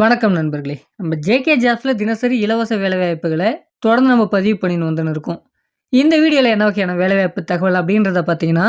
வணக்கம் நண்பர்களே. நம்ம ஜேகே ஜாப்ஸில் தினசரி இலவச வேலைவாய்ப்புகளை தொடர்ந்து நம்ம பதிவு பண்ணின்னு வந்துன்னு இருக்கோம் இந்த வீடியோவில் என்ன வகையான வேலைவாய்ப்பு தகவல் அப்படின்றத பார்த்தீங்கன்னா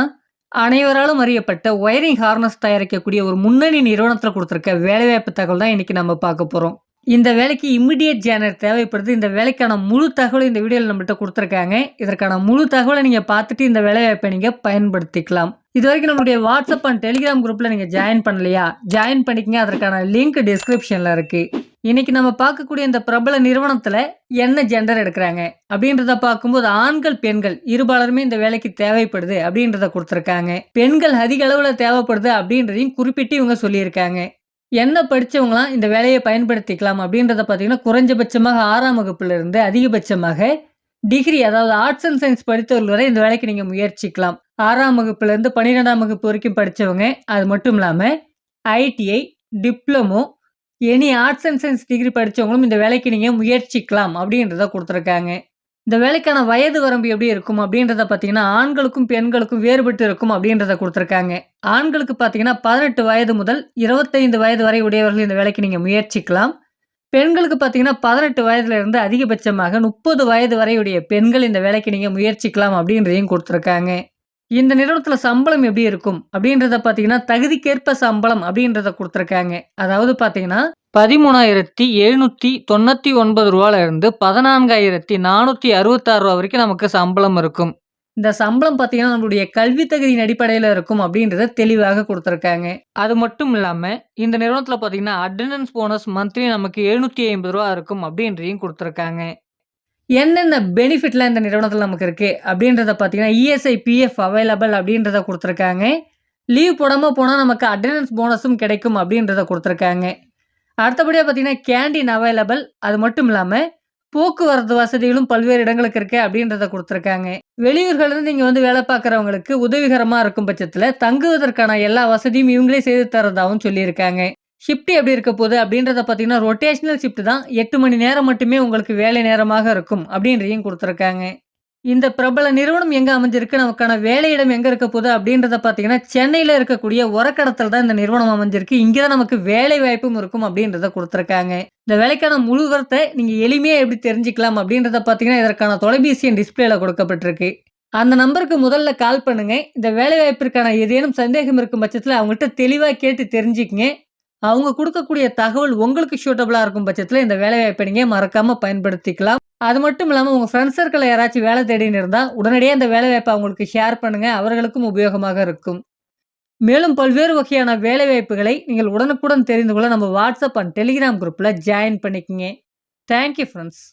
அனைவராலும் அறியப்பட்ட ஒயரிங் ஹார்னஸ் தயாரிக்கக்கூடிய ஒரு முன்னணி நிறுவனத்தில் கொடுத்துருக்க வேலைவாய்ப்பு தகவல் தான் இன்றைக்கி நம்ம பார்க்க போகிறோம் இந்த வேலைக்கு இம்மிடியட் ஜேனர் தேவைப்படுது. இந்த வேலைக்கான முழு தகவலும் இந்த வீடியோவில் நம்மகிட்ட கொடுத்துருக்காங்க. இதற்கான முழு தகவலை நீங்கள் பார்த்துட்டு இந்த வேலைவாய்ப்பை நீங்கள் பயன்படுத்திக்கலாம். இது வரைக்கும் நம்மளுடைய வாட்ஸ்அப் அண்ட் டெலிகிராம் குரூப்பில் நீங்கள் ஜாயின் பண்ணலையா? ஜாயின் பண்ணிக்கங்க. அதற்கான லிங்க் டிஸ்கிரிப்ஷனில் இருக்குது இன்றைக்கி நம்ம பார்க்கக்கூடிய இந்த பிரபல நிறுவனத்தில் என்ன ஜெண்டர் எடுக்கிறாங்க? அப்படின்றத பார்க்கும்போது ஆண்கள் பெண்கள் இருபாலருமே இந்த வேலைக்கு தேவைப்படுது அப்படின்றத கொடுத்துருக்காங்க. பெண்கள் அதிக அளவில் தேவைப்படுது அப்படின்றதையும் குறிப்பிட்டு இவங்க சொல்லியிருக்காங்க. என்ன படித்தவங்களாம் இந்த வேலையை பயன்படுத்திக்கலாம் அப்படின்றத பார்த்தீங்கன்னா குறைஞ்சபட்சமாக ஆறாம் வகுப்பிலிருந்து அதிகபட்சமாக டிகிரி அதாவது ஆர்ட்ஸ் அண்ட் சயின்ஸ் படித்தவர்கள் வரை இந்த வேலைக்கு நீங்கள் முயற்சிக்கலாம். ஆறாம் வகுப்புலேருந்து பன்னிரெண்டாம் வகுப்பு வரைக்கும் படித்தவங்க அது மட்டும் இல்லாமல் ITI diploma any arts and science degree படித்தவங்களும் இந்த வேலைக்கு நீங்கள் முயற்சிக்கலாம் அப்படின்றத கொடுத்துருக்காங்க. இந்த வேலைக்கான வயது வரம்பு எப்படி இருக்கும் அப்படின்றத பார்த்தீங்கன்னா ஆண்களுக்கும் பெண்களுக்கும் வேறுபட்டு இருக்கும் அப்படின்றத கொடுத்துருக்காங்க. ஆண்களுக்கு பார்த்தீங்கன்னா பதினெட்டு வயது முதல் இருபத்தைந்து வயது வரை உடையவர்கள் இந்த வேலைக்கு நீங்கள் முயற்சிக்கலாம். பெண்களுக்கு பார்த்தீங்கன்னா பதினெட்டு வயதுலேருந்து அதிகபட்சமாக முப்பது வயது வரையுடைய பெண்கள் இந்த வேலைக்கு நீங்கள் முயற்சிக்கலாம் அப்படின்றதையும் கொடுத்துருக்காங்க. இந்த நிறுவனத்தில் சம்பளம் எப்படி இருக்கும்? அப்படின்றத பார்த்தீங்கன்னா தகுதிக்கேற்ப சம்பளம் அப்படின்றத கொடுத்துருக்காங்க. அதாவது பார்த்தீங்கன்னா பதிமூணாயிரத்தி எழுநூற்றி தொண்ணூற்றி ஒன்பது ரூபால இருந்து பதினான்காயிரத்தி நானூற்றி அறுபத்தாறு ரூபா வரைக்கும் நமக்கு சம்பளம் இருக்கும். இந்த சம்பளம் பார்த்தீங்கன்னா நம்மளுடைய கல்வி தகுதியின் அடிப்படையில் இருக்கும் அப்படின்றத தெளிவாக கொடுத்துருக்காங்க. அது மட்டும் இல்லாமல் இந்த நிறுவனத்தில் பார்த்தீங்கன்னா அட்டண்டன்ஸ் போனஸ் மந்த்லி நமக்கு எழுநூற்றி ஐம்பது ரூபா இருக்கும் அப்படின்றதையும் கொடுத்துருக்காங்க. என்னென்ன பெனிஃபிட்லாம் இந்த நிறுவனத்தில் நமக்கு இருக்குது அப்படின்றத பார்த்தீங்கன்னா இஎஸ்ஐ பிஎஃப் அவைலபிள் அப்படின்றத கொடுத்துருக்காங்க. லீவ் போடாமல் போனால் நமக்கு அட்டண்டன்ஸ் போனஸும் கிடைக்கும் அப்படின்றத கொடுத்துருக்காங்க. அடுத்தபடியாக பார்த்தீங்கன்னா கேண்டீன் அவைலபிள் அது மட்டும் இல்லாமல் போக்குவரத்து வசதிகளும் பல்வேறு இடங்களுக்கு இருக்கு அப்படின்றத கொடுத்துருக்காங்க. வெளியூர்கள்லேருந்து நீங்கள் வந்து வேலை பார்க்குறவங்களுக்கு உதவிகரமாக இருக்கும் பட்சத்தில் தங்குவதற்கான எல்லா வசதியும் இவங்களே செய்து தரதாகவும் சொல்லியிருக்காங்க. ஷிஃப்ட் எப்படி இருக்க போகுது அப்படின்றத பார்த்தீங்கன்னா ரொட்டேஷனல் ஷிஃப்ட் தான். எட்டு மணி நேரம் மட்டுமே உங்களுக்கு வேலை நேரமாக இருக்கும் அப்படின்றதையும் கொடுத்துருக்காங்க. இந்த பிரபல நிறுவனம் எங்கே அமைஞ்சிருக்கு? நமக்கான வேலையிடம் எங்கே இருக்க போகுது அப்படின்றத பார்த்தீங்கன்னா சென்னையில் இருக்கக்கூடிய உரக்கடத்தில் தான் இந்த நிறுவனம் அமைஞ்சிருக்கு. இங்கே தான் நமக்கு வேலை வாய்ப்பும் இருக்கும் அப்படின்றத கொடுத்துருக்காங்க. இந்த வேலைக்கான முழு விவரத்தை நீங்கள் எளிமையாக எப்படி தெரிஞ்சுக்கலாம் அப்படின்றத பார்த்தீங்கன்னா இதற்கான தொலைபேசி என் டிஸ்பிளேல கொடுக்கப்பட்டிருக்கு. அந்த நம்பருக்கு முதல்ல கால் பண்ணுங்க. இந்த வேலை வாய்ப்பிற்கான ஏதேனும் சந்தேகம் இருக்கும் பட்சத்தில் அவங்கள்ட்ட தெளிவாக கேட்டு தெரிஞ்சுக்கங்க. அவங்க கொடுக்கக்கூடிய தகவல் உங்களுக்கு ஷூட்டபுளாக இருக்கும் பட்சத்தில் இந்த வேலைவாய்ப்பை நீங்கள் மறக்காமல் பயன்படுத்திக்கலாம். அது மட்டும் இல்லாமல் உங்கள் ஃப்ரெண்ட்ஸ் சர்க்கிளில் யாராச்சும் வேலை தேடின்னு இருந்தால் உடனடியாக இந்த வேலைவாய்ப்பை அவங்களுக்கு ஷேர் பண்ணுங்கள் அவர்களுக்கும் உபயோகமாக இருக்கும். மேலும் பல்வேறு வகையான வேலைவாய்ப்புகளை நீங்கள் உடனுக்குடன் தெரிந்து கொள்ள நம்ம வாட்ஸ்அப் அண்ட் டெலிகிராம் குரூப்பில் ஜாயின் பண்ணிக்கங்க. Thank you friends